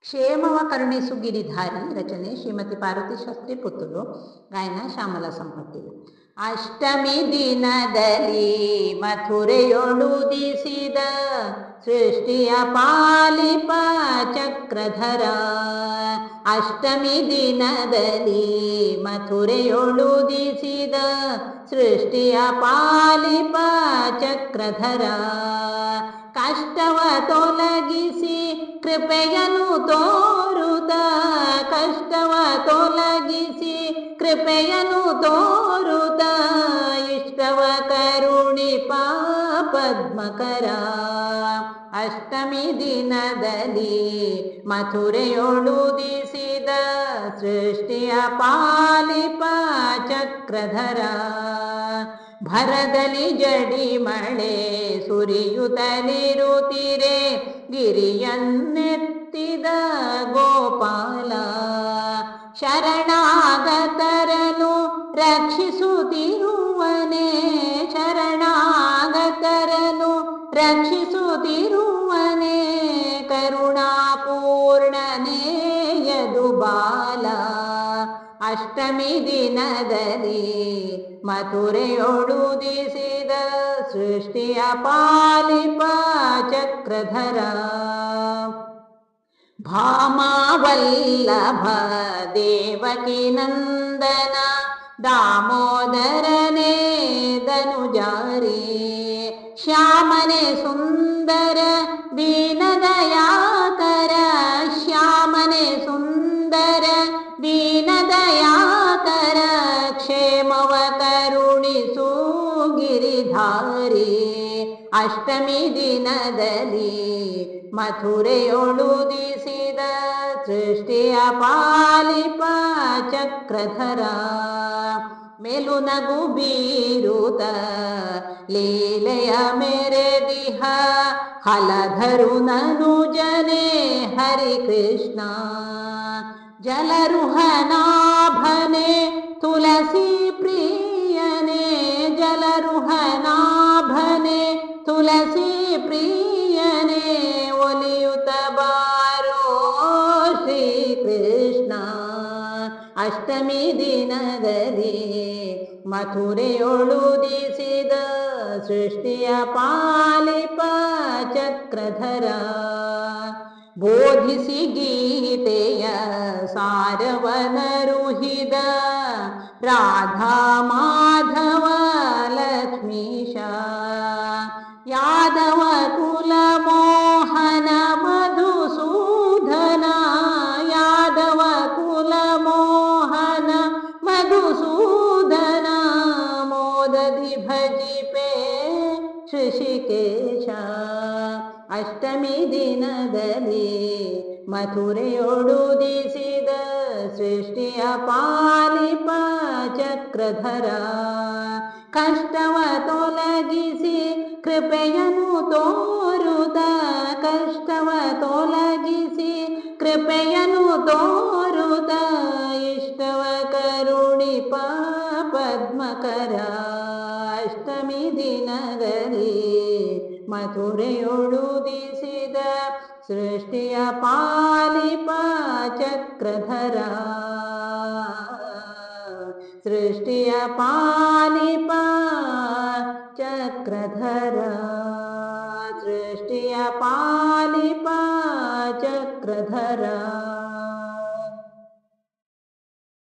ಕ್ಷೇಮವ ಕರುಣಿಸು ಗಿರಿಧಾರಿ ರಚನೆ ಶ್ರೀಮತಿ ಪಾರ್ವತಿ ಶಾಸ್ತ್ರಿ ಪುತ್ತೂರು, ಗಾಯನ ಶ್ಯಾಮಲ ಸಂಪತ್ತಿ. ಅಷ್ಟಮಿ ದಿನದಲ್ಲಿ ಮಥುರೆಯೊಳುದಿಸಿದ ಸೃಷ್ಟಿಯ ಪಾಲಿಪ ಚಕ್ರಧರ. ಅಷ್ಟಮಿ ದಿನದಲ್ಲಿ ಮಥುರೆಯೊಳುದಿಸಿದ ಸೃಷ್ಟಿಯ ಪಾಲಿಪ ಚಕ್ರಧರ. ಕಷ್ಟವ ತೊಲಗಿಸಿ ಕೃಪೆಯನು ತೋರುತ ಕಷ್ಟವ ತೊಲಗಿಸಿ ಕೃಪೆಯನು ತೋರುತ ಇಷ್ಟವ ಕರುಣಿಪ ಪದ್ಮಕರ. ಅಷ್ಟಮಿ ದಿನದಲ್ಲಿ ಮಥುರೆಯೊಳುದಿಸಿದ ಸೃಷ್ಟಿಯ ಪಾಲಿಪ ಚಕ್ರಧರ. ಭರದಲ್ಲಿ ಜಡಿ ಮಳೆ ಸುರಿಯುತ್ತಲಿರುತ್ತಿರೆ ಗಿರಿಯನ್ನೆತ್ತಿದ ಗೋಪಾಲ ಶರಣಾಗತರನು ರಕ್ಷಿಸುತ್ತಿರುವನೆ. ಶರಣಾಗತರನು ರಕ್ಷಿಸುತ್ತಿರುವನೆ. ಕರುಣಾಪೂರ್ಣನೇ ಯದು ಬಾಲ ಅಷ್ಟಮಿ ದಿನದಲ್ಲಿ ಮಥುರೆಯೊಳುದಿಸಿದ ಸೃಷ್ಟಿಯ ಪಾಲಿಪ ಚಕ್ರಧರ ಭಾಮಾವಲ್ಲಭ ದೇವಕಿ ನಂದನ ದಾಮೋದರನೇ ಧನುಜಾರಿ ಶ್ಯಾಮನೆ ಸುಂದರ ದೀನದಯಾಕರ ಶ್ಯಾಮನೆ ಸುಂದರ ದೀನದಯಾಕರ ಕ್ಷೇಮವ ಕರುಣಿಸು ಗಿರಿಧಾರಿ ಅಷ್ಟಮಿ ದಿನದಲ್ಲಿ ಮಥುರೆಯೊಳುದಿಸಿದ ಸೃಷ್ಟಿಯ ಪಾಲಿಪ ಚಕ್ರಧರ ಮೇಲು ನಗು ಬೀರುತ ಲೀಲೆಯ ಮೆರೆದಿಹ ಹಲಧರು ನನು ಜನೆ ಹರಿ ಕೃಷ್ಣ जलरुहनाभने तुलसीप्रियने जलरुहनाभने तुलसीप्रियने ओलियुत बारो श्रीकृष्ण। अष्टमी दिनदे मथुरळु पालिप चक्रधरा। ಬೋಧಿಸಿ ಗೀತೆಯ ಸಾರವನರುಹಿದ ರಾಧಾ ಮಾಧವ ಲಕ್ಷ್ಮೀಶ ಯಾದವ ಕುಲ ಮೋಹನ ಮಧುಸೂದನ ಯಾದವ ಕುಲ ಮೋಹನ ಮಧುಸೂದನ ಮೋದದಿ ಭಜಿಪೆ ಶಶಿಕೇಶ ಅಷ್ಟಮಿ ದಿನದಲ್ಲಿ ಮಥುರೆಯೊಡುದಿಸಿದ ಸೃಷ್ಟಿಯ ಪಾಲಿಪ ಚಕ್ರಧರ. ಕಷ್ಟವ ತೊಲಗಿಸಿ ಕೃಪೆಯನು ತೋರುದ. ಕಷ್ಟವ ತೊಲಗಿಸಿ ಕೃಪೆಯನು ತೋರುದ. ಇಷ್ಟವ ಕರುಣಿಪ ಪದ್ಮಕರ. ಅಷ್ಟಮಿ ದಿನದಲ್ಲಿ ಮಥುರೆಯೊಳುದಿಸಿದ ಸೃಷ್ಟಿಯ ಪಾಲಿಪ ಚಕ್ರಧರ ಸೃಷ್ಟಿಯ ಪಾಲಿಪ ಚಕ್ರಧರ ಸೃಷ್ಟಿಯ ಪಾಲಿಪ ಚಕ್ರಧರ